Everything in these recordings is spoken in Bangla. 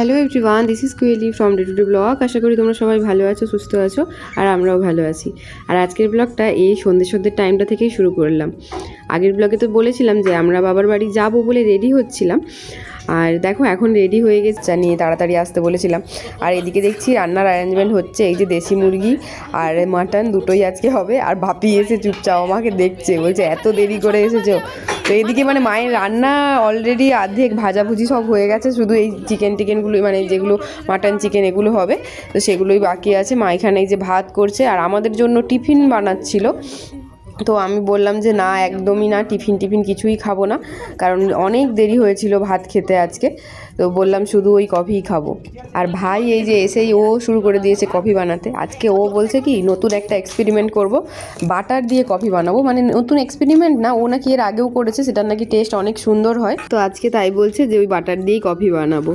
Hello everyone this is Koyeli from day to day blog আশা করি তোমরা সবাই ভালো আছো, সুস্থ আছো, আর আমরাও ভালো আছি। আর আজকের ব্লগটা এই সন্ধ্যে সন্ধ্যের টাইমটা থেকেই শুরু করলাম। আগের ব্লগে তো বলেছিলাম যে আমরা বাবার বাড়ি যাব বলে রেডি হচ্ছিলাম। আর দেখো, এখন রেডি হয়ে গেছে নিয়ে তাড়াতাড়ি আসতে বলেছিলাম। আর এদিকে দেখছি রান্নার অ্যারেঞ্জমেন্ট হচ্ছে, এই যে দেশি মুরগি আর মাটন দুটোই আজকে হবে। আর ভাপি এসে চুপচাপ আমাকে দেখছে, বলছে, এত দেরি করে এসেছ? তো এদিকে মানে মায়ের রান্না অলরেডি অর্ধেক ভাজাভুজি সব হয়ে গেছে। শুধু এই চিকেন টিকেনগুলো মানে যেগুলো মাটন চিকেন এগুলো হবে, তো সেগুলোই বাকি আছে। মা এখানে যে ভাত করছে, আর আমাদের জন্য টিফিন বানাচ্ছিল। তো আমি বললাম যে না, একদমই না, টিফিন টিফিন কিছুই খাব না। কারণ অনেক দেরি হয়েছিল ভাত খেতে আজকে। তো বললাম শুধু ওই কফিই খাব। আর ভাই এই যে এসেই ও শুরু করে দিয়েছে কফি বানাতে। আজকে ও বলছে কি, নতুন একটা এক্সপেরিমেন্ট করব, বাটার দিয়ে কফি বানাবো। মানে নতুন এক্সপেরিমেন্ট না, ও নাকি এর আগেও করেছে, সেটার নাকি টেস্ট অনেক সুন্দর হয়। তো আজকে তাই বলছে যে ওই বাটার দিয়েই কফি বানাবো।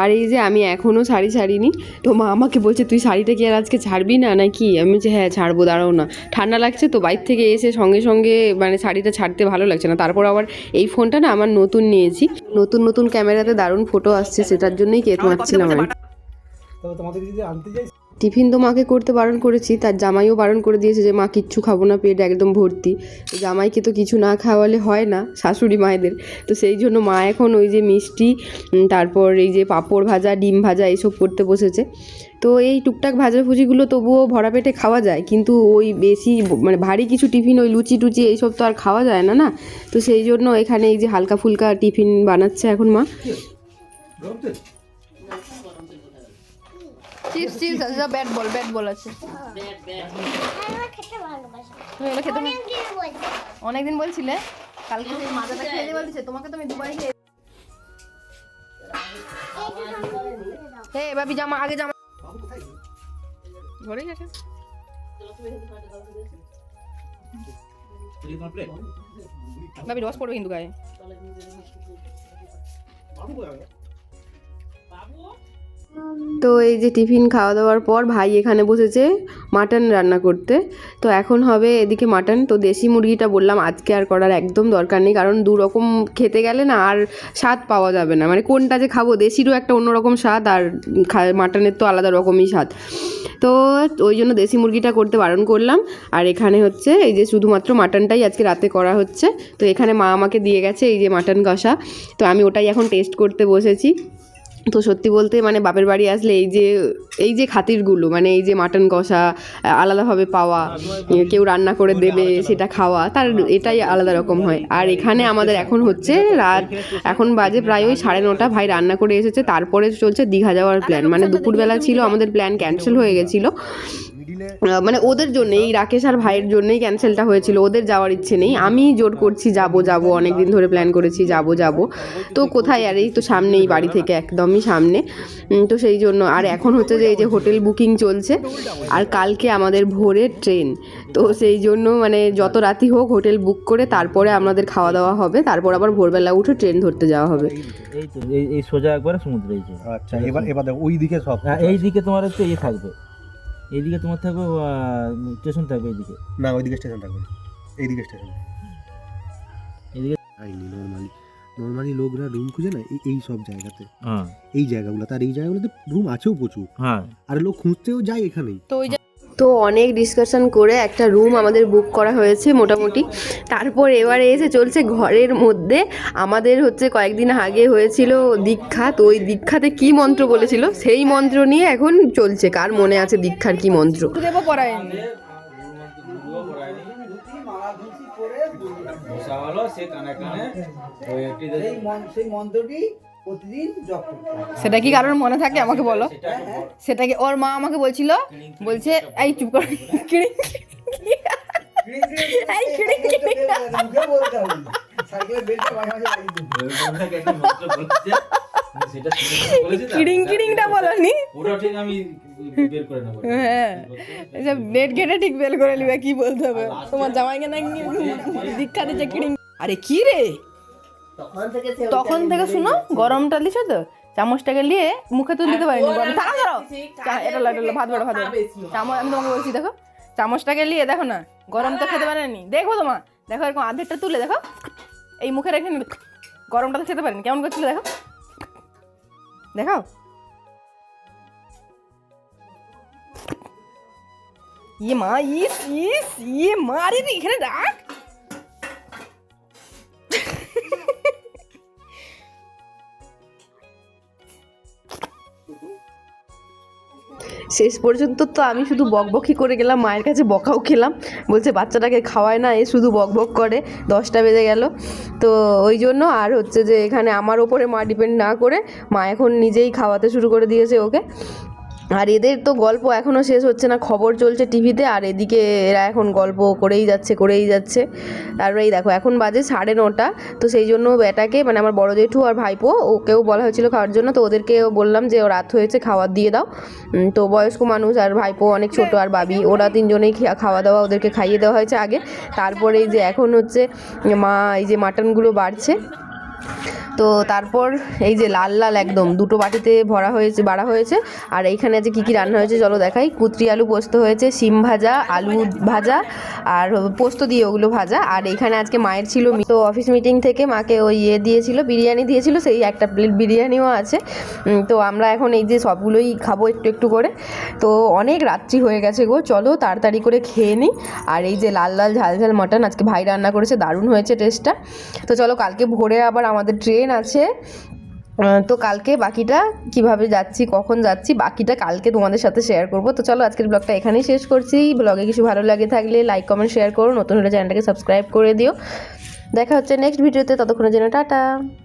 আর এই যে আমি এখনও শাড়ি ছাড়িনি, তো মা আমাকে বলছে, তুই শাড়িটা কি আর আজকে ছাড়বি না নাকি? আমি বলছি হ্যাঁ ছাড়বো, দাঁড়াও না। ঠান্ডা লাগছে তো বাইর থেকে এসে সঙ্গে সঙ্গে মানে শাড়িটা ছাড়তে ভালো লাগছে না। তারপর আবার এই ফোনটা না আমার নতুন নিয়েছি। নতুন নতুন ক্যামেরাতে দারুণ ফটো আসছে সেটার জন্যই কেক মারছিলাম আমি তবে তোমাদের যদি আনতে যাই টিফিন তো মাকে করতে বারণ করেছি, তার জামাইও বারণ করে দিয়েছে যে, মা, কিচ্ছু খাব না, পেট একদম ভর্তি। জামাইকে তো কিছু না খাওয়ালে হয় না, শাশুড়ি মায়েদের। তো সেই জন্য মা এখন ওই যে মিষ্টি তারপর এই যে পাঁপড় ভাজা, ডিম ভাজা এইসব করতে বসেছে। তো এই টুকটাক ভাজাভুজিগুলো তবুও ভরা পেটে খাওয়া যায়, কিন্তু ওই বেশি মানে ভারী কিছু টিফিন, ওই লুচি টুচি এইসব তো আর খাওয়া যায় না না? তো সেই জন্য এখানে এই যে হালকা ফুলকা টিফিন বানাচ্ছে এখন মা। চিপস চিপস আছে যা ব্যাট বল ব্যাট বল আছে। তুমি এগুলো খেতে অনেকদিন বলছিলে কালকে সেই মাজাটা খেয়ে দিয়ে বলছে তোমাকে তো আমি দুবার খেয়ে হে বাবি জামা আগে জামা। ঘরেই আছে। বাবি রস পড়বে কিন্তু গায়ে। তো এই যে টিফিন খাওয়া দাওয়ার পর ভাই এখানে বসেছে মাটন রান্না করতে। তো এখন হবে এদিকে মাটন। তো দেশি মুরগিটা বললাম আজকে আর করার একদম দরকার নেই, কারণ দু রকম খেতে গেলে না আর স্বাদ পাওয়া যাবে না। মানে কোনটা যে খাব, দেশিরও একটা অন্যরকম স্বাদ আর মাটনের তো আলাদা রকমই স্বাদ। তো ওই জন্য দেশি মুরগিটা করতে বারণ করলাম। আর এখানে হচ্ছে এই যে শুধুমাত্র মাটনটাই আজকে রাতে করা হচ্ছে। তো এখানে মা আমাকে দিয়ে গেছে এই যে মাটন কষা। তো আমি ওটাই এখন টেস্ট করতে বসেছি। তো সত্যি বলতে মানে বাপের বাড়ি আসলে এই যে এই যে খাতিরগুলো মানে এই যে মাটন কষা আলাদাভাবে পাওয়া কেউ রান্না করে দেবে সেটা খাওয়া তার এটাই আলাদা রকম হয়। আর এখানে আমাদের এখন হচ্ছে রাত এখন বাজে প্রায় ওই সাড়ে নটা ভাই রান্না করে এসেছে তারপরে চলছে দীঘা যাওয়ার প্ল্যান মানে দুপুরবেলা ছিল আমাদের প্ল্যান ক্যান্সেল হয়ে গেছিল। মানে ওদের জন্য এই রাকেশ আর ভাইয়ের জন্যই ক্যান্সেলটা হয়েছিল। ওদের যাওয়ার ইচ্ছে নেই। আমি জোর করছি যাব যাব। অনেক দিন ধরে প্ল্যান করেছি যাব যাব। তো কোথায় আর এই তো সামনেই বাড়ি থেকে একদমই সামনে। তো সেই জন্য আর এখন হচ্ছে যে এই যে হোটেল বুকিং চলছে আর কালকে আমাদের ভোরের ট্রেন। তো সেই জন্য মানে যত রাতি হোক হোটেল বুক করে তারপরে আমাদের খাওয়া দাওয়া হবে। তারপর আবার ভোরবেলা উঠে ট্রেন ধরতে যাওয়া হবে। এই তো এই এই সোজা একবারে সমুদ্র আচ্ছা এবার এবার ওই দিকে সব। হ্যাঁ এই দিকে তোমার হচ্ছে ইয়ে থাকবে। এইদিকে তোমার থাকবে স্টেশন থাকবে এইদিকে না ওইদিকে স্টেশন থাকবে এইদিকে স্টেশন। এইদিকে আইনি নর্মালি নর্মালি লোকরা রুম খুঁজে না এই এই সব জায়গাতে। হ্যাঁ। এই জায়গাগুলো তার এই জায়গাগুলোতে রুম আছেও প্রচুর। হ্যাঁ। আর লোক খুঁজতেও যায় এখানেই। তো ওই তো অনেক ডিসকাশন করে একটা রুম আমাদের বুক করা হয়েছে মোটামুটি। তারপর এবারে এসে চলছে ঘরের মধ্যে। আমাদের হচ্ছে কয়েকদিন আগে হয়েছিল দীক্ষা, তো ওই দীক্ষাতে কি মন্ত্র বলেছিল? সেই মন্ত্র নিয়ে এখন চলছে। কার মনে আছে দীক্ষার কি মন্ত্র? দেবো পড়ায়নি সেই মন্ত্রটি প্রতিদিন জপ করতে হবে সেটা কি কারোর মনে থাকে? আমাকে বলো। সেটা কি ওর মা আমাকে বলছিল? বলছে এই চুপ কর। কিড়িং এই কিড়িং কিড়িং মুখে বলতে হবে। সাইকেলের বেলটা মাঝে মাঝে লাগিয়ে কিড়িং কিড়িংটা বলনি? ওটা ঠিক আমি বের করে নেব। হ্যাঁ। এসব নেট ঘেটে ঠিক বের করে নিবে কি বলতে হবে? তোমার জামাইকে নাকি দীক্ষা দিচ্ছে কিড়িং? আরে কি রে? তখন থেকে শুনো গরমটা লিছো তো? চামচটাকে নিয়ে মুখে তুলে দিতে পারিনি। গরম থাকা ধরো এটা লো, এটা লো, ভাত বড় ভাত চামচ আমি তোমাকে বলছি দেখো। চামচটাকে নিয়ে দেখো না গরম তো খেতে পারেনি। দেখো তোমার দেখো এরকম আধেরটা তুলে দেখো। এই মুখে রেখে নিল গরমটা তো খেতে পারেনি। কেমন করছিল দেখো। দেখাও ইয়ে মা ইস ইস ইয়ে মা আরে এখানে রাখ Mm-hmm. শেষ পর্যন্ত তো আমি শুধু বকবকি করে গেলাম, মায়ের কাছে বকাও খেলাম। বলছে, বাচ্চাটাকে খাওয়ায় না, এ শুধু বকবক করে। দশটা বেজে গেল। তো ওই জন্য আর হচ্ছে যে, এখানে আমার ওপরে মা ডিপেন্ড না করে, মা এখন নিজেই খাওয়াতে শুরু করে দিয়েছে ওকে। আর এদের তো গল্প এখনও শেষ হচ্ছে না, খবর চলছে টিভিতে, আর এদিকে এরা এখন গল্প করেই যাচ্ছে করেই যাচ্ছে। তারপরে এই দেখো, এখন বাজে সাড়ে নটা, তো সেই জন্য বেটাকে মানে আমার বড় জেঠু আর ভাইপো, ওকেও বলা হয়েছিল খাওয়ার জন্য, তো ওদেরকেও বললাম যে রাত হয়েছে খাবার দিয়ে দাও। তো বয়স্ক মানুষ আর ভাইপো অনেক ছোট আর বাবি, ওরা তিনজনেই খাওয়া দাওয়া ওদেরকে খাইয়ে দেওয়া হয়েছে আগে। তারপরে এই যে এখন হচ্ছে মা, এই যে মাটনগুলো বাড়ছে তো তারপর এই যে লাল লাল একদম, দুটো বাটিতে ভরা হয়েছে, বাড়া হয়েছে। আর এইখানে যে কী কী রান্না হয়েছে চলো দেখাই। কুত্রি আলু পোস্ত হয়েছে, শিম ভাজা, আলু ভাজা, আর পোস্ত দিয়ে ওগুলো ভাজা। আর এখানে আজকে মায়ের ছিল তো অফিস মিটিং থেকে মাকে ওই ইয়ে দিয়েছিল, বিরিয়ানি দিয়েছিল, সেই একটা প্লেট বিরিয়ানিও আছে। তো আমরা এখন এই যে সবগুলোই খাব একটু একটু করে। তো অনেক রাত্রি হয়ে গেছে গো, চলো তাড়াতাড়ি করে খেয়ে নিই আর এই যে লাল লাল ঝাল ঝাল মটন, আজকে ভাই রান্না করেছে, দারুণ হয়েছে টেস্টটা তো চলো কালকে ভোরে আবার আমাদের ট্রেন আছে। তো কালকে বাকিটা কীভাবে যাচ্ছি, কখন যাচ্ছি, বাকিটা কালকে তোমাদের সাথে শেয়ার করব। তো চলো আজকের ব্লগটা এখানেই শেষ করছি। ব্লগে কিছু ভালো লাগে থাকলে লাইক কমেন্ট শেয়ার করো। নতুন হলে চ্যানেলটাকে সাবস্ক্রাইব করে দিও। দেখা হচ্ছে নেক্সট ভিডিওতে ততক্ষণের জন্য টাটা।